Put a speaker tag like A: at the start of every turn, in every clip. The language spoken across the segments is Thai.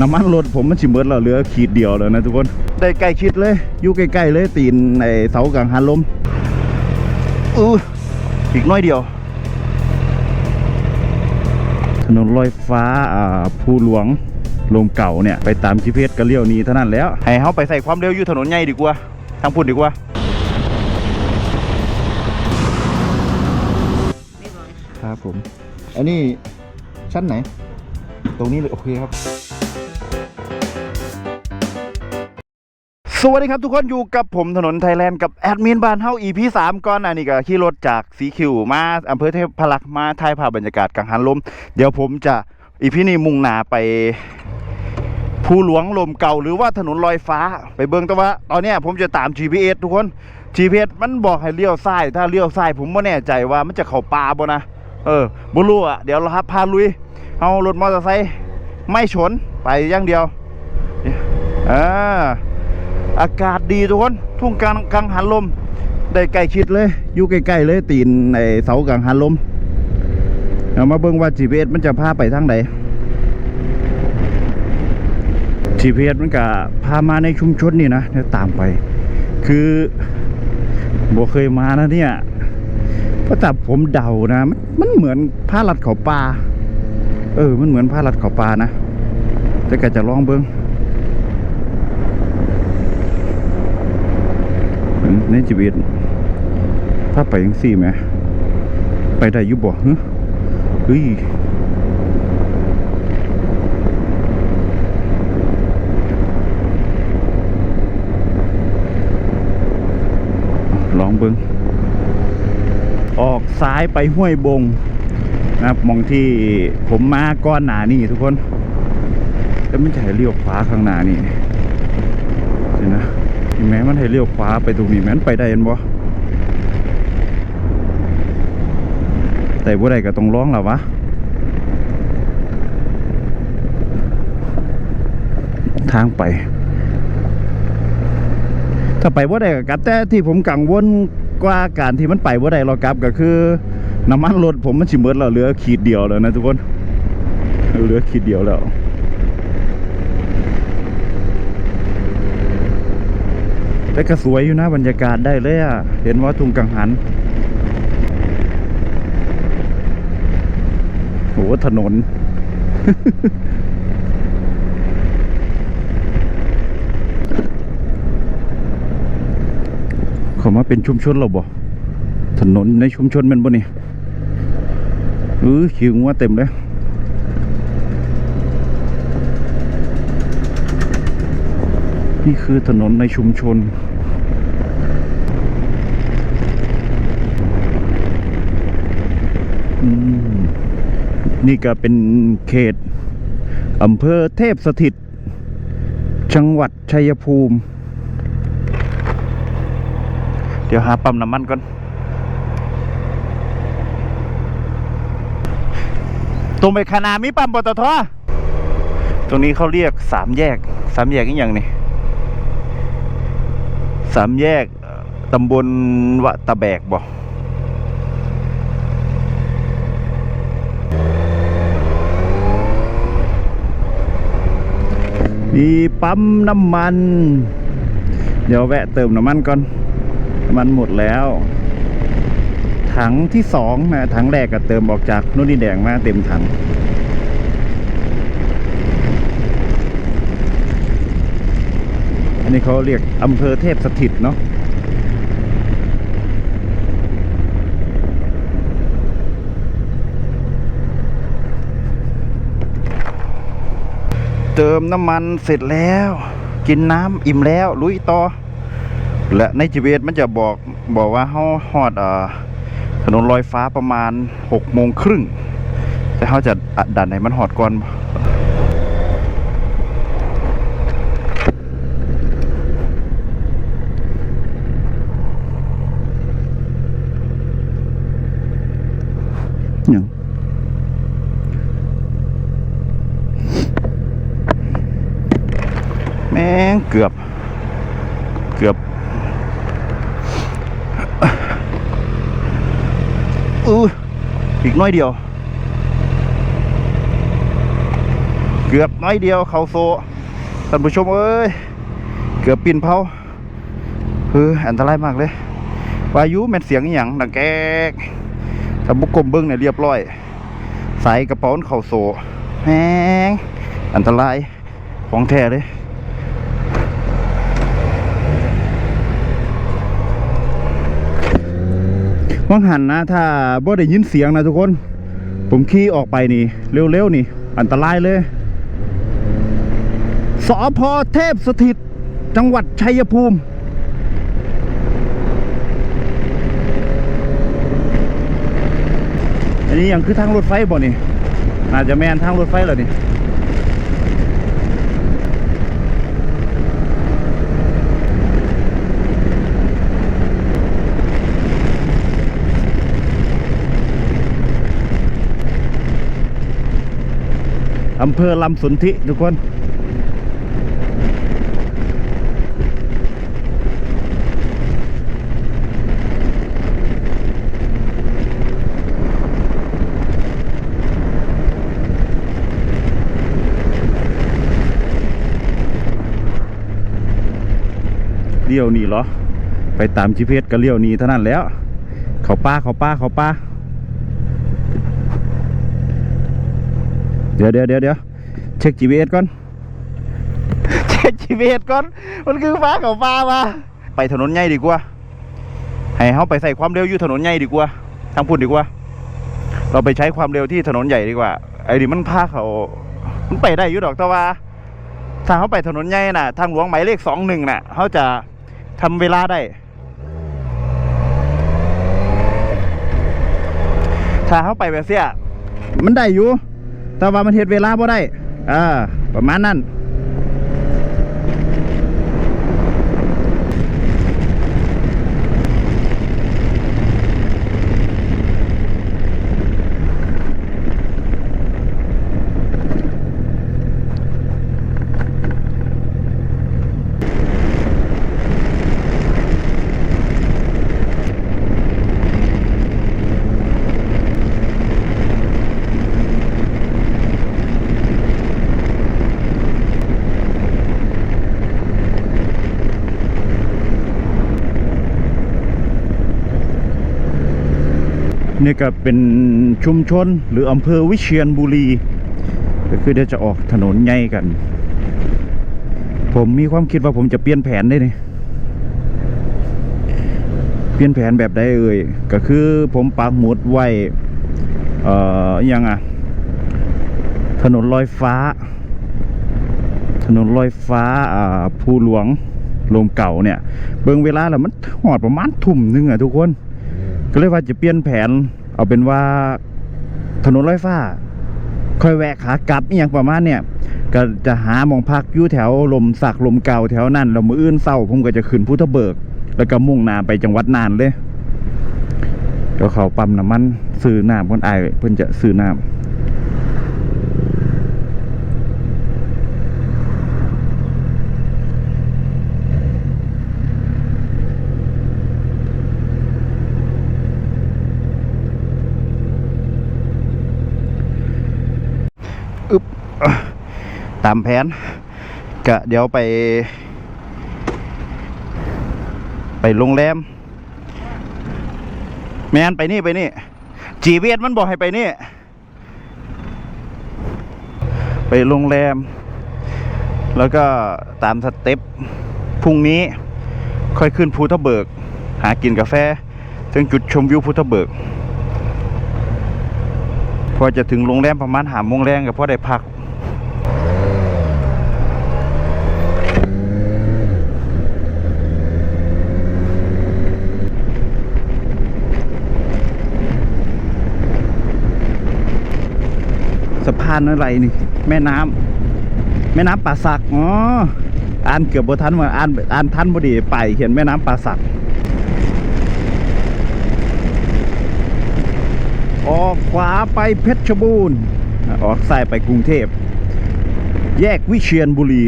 A: น้ำมันรถผมมันชิมเบิดแล้วเหลือขีดเดียวแล้วนะทุกคน ได้ใกล้ชิดเลย อยู่ใกล้ๆเลยตีนไอเสากังหันลมอืออีกน้อยเดียว ถนนลอยฟ้าอ่าภูหลวงลมเก่าเนี่ย ไปตาม GPS ก็เลี้ยวนี้เท่านั้นแล้ว ให้เขาไปใส่ความเร็วอยู่ถนนใหญ่ดีกว่า ทางพุ่นดีกว่าครับผม อันนี้ชั้นไหน ตรงนี้เลยโอเคครับ สวัสดีครับทุกคนอยู่กับผมถนนไทยแลนด์กับแอดมินบ้านเฮา EP 3ก่อนอันนี้ก็ขี่รถจากสีคิวมาอำเภอเทพพลักษ์มาถ่ายภาพบรรยากาศกังหันลม เดี๋ยวผมจะ EP นี้มุ่งหน้าไปภูหลวงลมเก่าหรือว่าถนนลอยฟ้าไปเบิ่งแต่ว่า ตอนนี้ผมจะตาม GPS ทุกคน GPS มันบอกให้เลี้ยวซ้าย ถ้าเลี้ยวซ้ายผมไม่แน่ใจว่ามันจะเข้าป่าบ่นะเออบ่รู้อะเดี๋ยวเราครับพาลุยเอารถมอเตอร์ไซค์ไม่ชนไปอย่างเดียวอ่า อากาศดีทุกคน ทุ่งกลางกังหันลม ได้ใกล้ชิดเลย อยู่ใกล้ๆเลยตีนไอเสากังหันลมเอามาเบิ่งว่า GPS มันจะพาไปทางไหน GPS มันก็พามาในชุมชนนี่นะเดี๋ยวตามไป คือบ่เคยมานะเนี่ยเพราะแต่ผมเดานะมันมันเหมือนผ้าลัดเขาปลาเออ มันเหมือนผ้าลัดเขาปลานะแต่ก็จะลองเบิ้งอืม ในชีวิตถ้าไปยังสี่ไหม ไปได้ยุบบ่เฮ้ยลองเบิ้งออกซ้ายไปห้วยบงนะครับมองที่ผมมาก้อนหนานี่ทุกคน แล้วไมันจะให้เลี้ยวขวาข้างหน้านี่ เห็นไหมมันให้เลี้ยวขวาไปตรงนี้แม้นไปได้เห็นบ่แต่บ่ได้ก็ต้องร้องแล้ววะทางไป ถ้าไปบ่ได้ก็กลับแต่ที่ผมกังวลกว่าการที่มันไปบ่ได้เรากลับก็คือน้ำมันรถผมมันชิมเบิดแล้วเหลือขีดเดียวแล้วนะทุกคนเหลือขีดเดียวแล้ว แต่ก็สวยอยู่นะบรรยากาศได้เลยอะ เห็นว่าทุ่งกังหันโหถนน เขามาเป็นชุมชนเราบ่ถนนในชุมชนมันบ่นี่เออคิวงัวเต็มเลยนี่คือถนนในชุมชน อืม นี่ก็เป็นเขตอำเภอเทพสถิต จังหวัดชัยภูมิ เดี๋ยวหาปั๊มน้ำมันก่อน ตรงไปคานามีปั๊มปตทตรงนี้เขาเรียกสามแยก สามแยกอีกอย่างนี่สามแยกตำบลวะตะแบกบ่ มีปั๊มน้ำมัน เดี๋ยวแวะเติมน้ำมันก่อนน้ำมันหมดแล้ว ถังที่สองนะถังแรกก็เติมออกจากนุ่นดินแดงมาเต็มถังอันนี้เขาเรียกอำเภอเทพสถิตเนาะ เติมน้ำมันเสร็จแล้ว กินน้ำอิ่มแล้ว ลุยต่อ และในจีเวมันจะบอกบอกว่าเขาฮอดถนนลอยฟ้าประมาณหกโมงครึ่งแต่เขาจะดันให้มันหอดก่อนยังแม่งเกือบ เกือบอืออีกน้อยเดียว เกือบน้อยเดียวเขาโซท่านผู้ชมเอ้ย เกือบปินเผาเฮ้ออันตรายมากเลยวายุแม่นเสียงอย่างดังแก๊กถ้าบุกกลมเบิ้งเนี่ยเรียบร้อย ใส่กระเป๋าเข่าโซแฮงอันตรายของแท้เลย ว่างหันนะถ้าบ่ได้ยินเสียงนะทุกคน ผมขี่ออกไปนี่ เร็วๆนี่ อันตรายเลยสอพอเทพสถิต จังหวัดชัยภูมิอันนี้ยังคือทางรถไฟบ่นี่อาจจะแมนทางรถไฟเหรอนี่ อำเภอลำสนธิทุกคน เลี้ยวนี่เหรอ ไปตาม GPS ก็เลี้ยวนี่เท่านั้นแล้ว เขาป้าเขาป้าเขาป้า เดี๋ยวเดี๋ยวเดี๋ยวเดี๋ยวเช็ค GPS ก่อน เช็ค GPS ก่อน มันคือฟ้าเขาฟ้ามาไปถนนใหญ่ดีกว่า ให้เขาไปใส่ความเร็วอยู่ถนนใหญ่ดีกว่า ทางพุ่นดีกว่า เราไปใช้ความเร็วที่ถนนใหญ่ดีกว่า ไอ้นี่มันพาเขา มันไปได้อยู่ดอกแต่ว่า ถ้าเขาไปถนนใหญ่น่ะ ทางหลวงหมายเลขสองหนึ่งน่ะ เขาจะทำเวลาได้ ถ้าเขาไปแบบเสียมันได้อยู่ แต่ว่ามันเฮ็ดเวลาบ่ได้อ่าประมาณนั้น นี่ก็เป็นชุมชนหรืออำเภอวิเชียรบุรี ก็คือเดี๋ยวจะออกถนนใหญ่กัน ผมมีความคิดว่าผมจะเปลี่ยนแผนได้นี่เปลี่ยนแผนแบบใดเอ่ยก็คือผมปักหมุดไว้เอ่อยังอะถนนลอยฟ้า ถนนลอยฟ้าอ่าภูหลวงลมเก่าเนี่ย เบิ่งเวลาแล้วมันหอดประมาณทุ่มหนึงอะทุกคน ก็เลยว่าจะเปลี่ยนแผน เอาเป็นว่าถนนร้อยฟ้าค่อยแวะขากลับอย่างประมาณเนี่ยก็จะหามองพักอยู่แถวลมสักลมเก่าแถวนั่นแล้วมืออื่นเศร้าผมก็จะขึ้นพุทธเบิก แล้วก็มุ่งหนาไปจังหวัดน่านเลยก็เขาปั๊มน้ำมันซื้อน้ำคนไอเพื่อนจะซื้อน้ำ ตามแผนกะเดี๋ยวไป ไปโรงแรมแมนไปนี่ไปนี่ จีเวียดมันบอกให้ไปนี่ ไปโรงแรม แล้วก็ตามสเต็ปพรุ่งนี้ค่อยขึ้นภูทะเบิก หากินกาแฟถึงจุดชมวิวภูทะเบิก พอจะถึงโรงแรมประมาณหาโมงแรงกับพ่อได้พัก สะพานอะไรนี่ แม่น้ำแม่น้ำป่าสักอ๋ออ่านเกือบบทันว่าอ่านอ่านทันบดีไปเขียนแม่น้ำป่าสักออกขวาไปเพชรบูรณ์ออกซ้ายไปกรุงเทพ แยกวิเชียรบุรี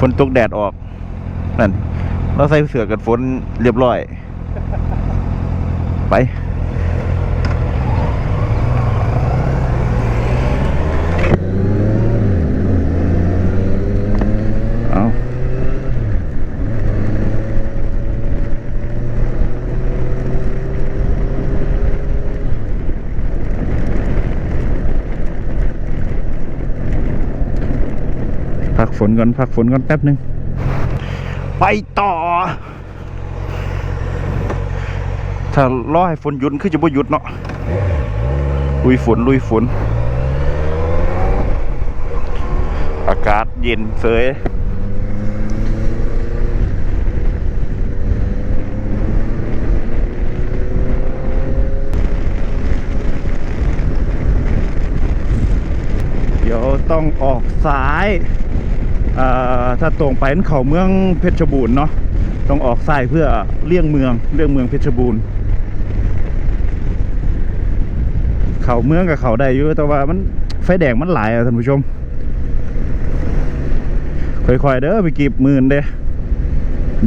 A: ฝนตกแดดออก นั่น เราใส่เสื้อกันฝนเรียบร้อย ไป กฝนก่อนพักฝนก่อนแป๊บหนึ่งไปต่อ ถ้ารอให้ฝนหยุดคือจะบ่หยุดเนาะลุยฝนลุยฝน อากาศเย็นเสยเดี๋ยวต้องออกซ้าย ถ้าตรงไปนั่นเขาเมืองเพชรบูรณ์เนาะต้องออกซ้ายเพื่อเลี่ยงเมืองเลี่ยงเมืองเพชรบูรณ์เขาเมืองกับเขาได้อยู่แต่ว่ามันไฟแดงมันหลายอะท่านผู้ชมค่อยๆเด้อไปกีบหมื่นเด้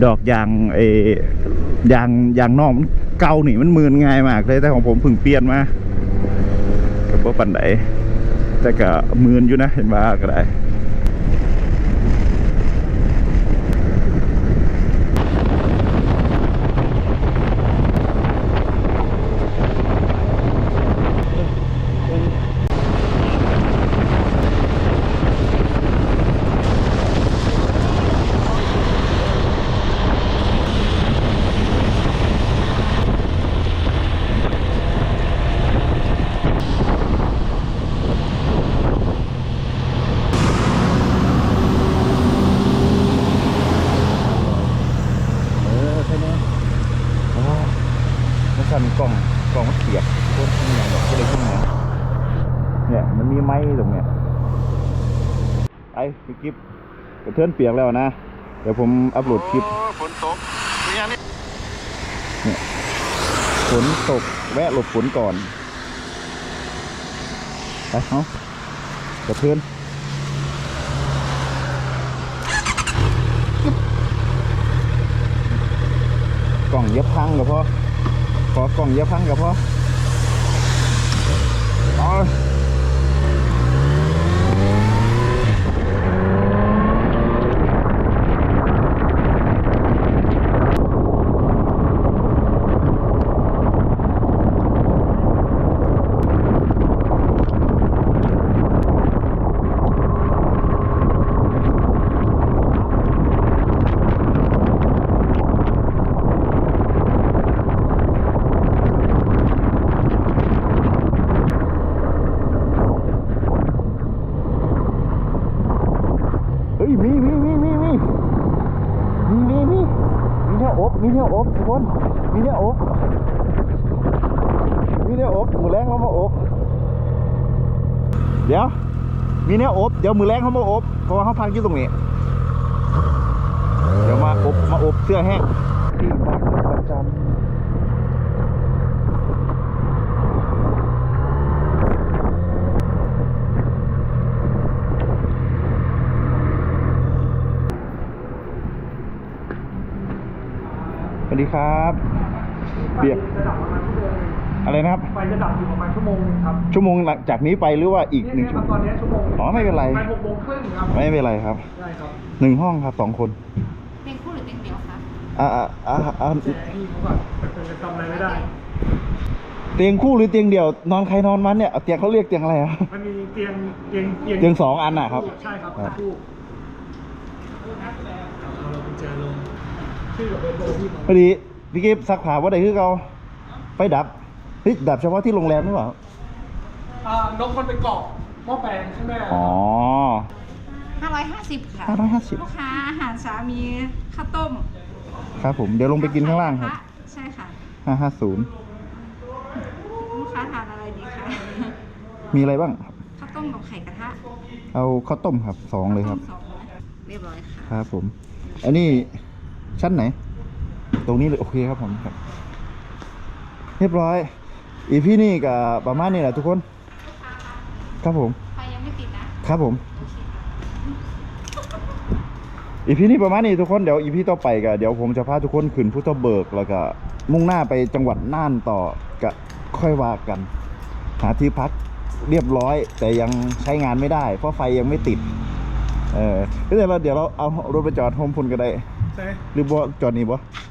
A: ดอกยางเอยางยางนอกมันเก่านี่มันมื่นง่ายมากเลยแต่ของผมเพิ่งเปลี่ยนมาก็บ่ปันไดแต่ก็มื่นอยู่นะเห็นว่าก็ได้ เออใช่ไหมอ๋อมันสั่นกล่องกล่องมันเสียบโคตรที่ไหนหรอกก็เลยขึ้นมาเนี่ย มันมีไม้ตรงเนี้ยไอ้พี่กิฟกระ เทือนเปียกแล้วนะ เดี๋ยวผมอัพโหลดคลิป
B: ฝนตกนี่ยังนี่
A: ฝนตกแวะหลบฝนก่อนไปเอากระเทือนกล่องเย็บพังกับพ่อขอกล่องเย็บพังกับพ่อ อบมือแรงเขามาอบเดี๋ยว มีเนี่ยอบเดี๋ยวมือแรงเขามาอบเพราะว่าเขาพักอยู่ตรงนี้ เดี๋ยวมาอบมาอบเสื้อแห้งที่พักประจำสวัสดีครับ เปียก อะไรนะครับ
C: ไฟจะดับอยู่ประมาณชั่วโมงหนึงครับ
A: ชั่วโมงหลังจากนี้ไปหรือว่าอีกหนึ่ง
C: นี่
A: ชั่ว
C: ค
A: โม
C: รับ
A: ง
C: ตอนนี้ชั่วโมง
A: อ๋อไม่เป็นไร
C: ไปหกโมงครึ่งครับ
A: ไม่เป็นไรครับ
C: ได้ครับ
A: หนึ่งห้องครับสองคน
D: เตียงคู่หรือเตียงเดี่ยวคะ
A: อ่าอ่าอ่าอ่า
C: แจ้งที่เขาก่อนเป็นจะทำอะไรไม่ได้
A: เตียงคู่หรือเตียงเดี่ยวนอนใครนอนมันเนี่ยเอาเตียงเขาเรียกเตียงอะไรอะ
C: มันมีเตียงเตียงเตียง
A: เตียงสองอันน่ะครับ
C: ใช่ครับ
A: ครับ
C: คู่เอาเรากุญแจลงชื่อกับเบอร์โทรที่มา
A: พอดีพี่กิฟซักผ้าว่าใดคือเขาไฟดับ เฮ้ยดับเฉพาะที่โรงแรมหรือเปล่า
C: อ่านกมันไปเกาะหม้อแปลงใช่ไหม
A: อ๋อ
D: 550 ค่ะ
A: 550
D: ลูกค้าอาหารเช้ามีข้าวต้ม
A: ครับผมเดี๋ยวลงไปกินข้างล่างครับ
D: ใช่ค่ะ
A: ห้าห้าศูนย์
D: ลูกค้าทานอะไรดีคะ
A: มีอะไรบ้างครับ
D: ข้าวต้มกับไข่กระทะ
A: เอาข้าวต้มครับสองเลยครับ
D: ต้มสองนะเรียบร้อยค่ะ
A: ครับผม อันนี้ชั้นไหน ตรงนี้เลยโอเคครับผมครับ เรียบร้อย อีพี่นี่กับประมาณนี้แหละทุกคน ครับผม
D: ไฟยังไม่ติดนะ
A: ครับผม
D: โอเคค่ะ
A: อีพีนี้ประมาณนี้ทุกคนเดี๋ยวอีพีต่อไปก็เดี๋ยวผมจะพาทุกคนขึ้นพุทธเบิกแล้วก็มุ่งหน้าไปจังหวัดน่านต่อก็ค่อยว่ากัน หาที่พักเรียบร้อย แต่ยังใช้งานไม่ได้ เพราะไฟยังไม่ติด เออเดี๋ยวเราเดี๋ยวเราเอารถไปจอดโฮมพุนก็ได้
C: ใช่
A: หรือบ่จอดนี่บ่
C: จ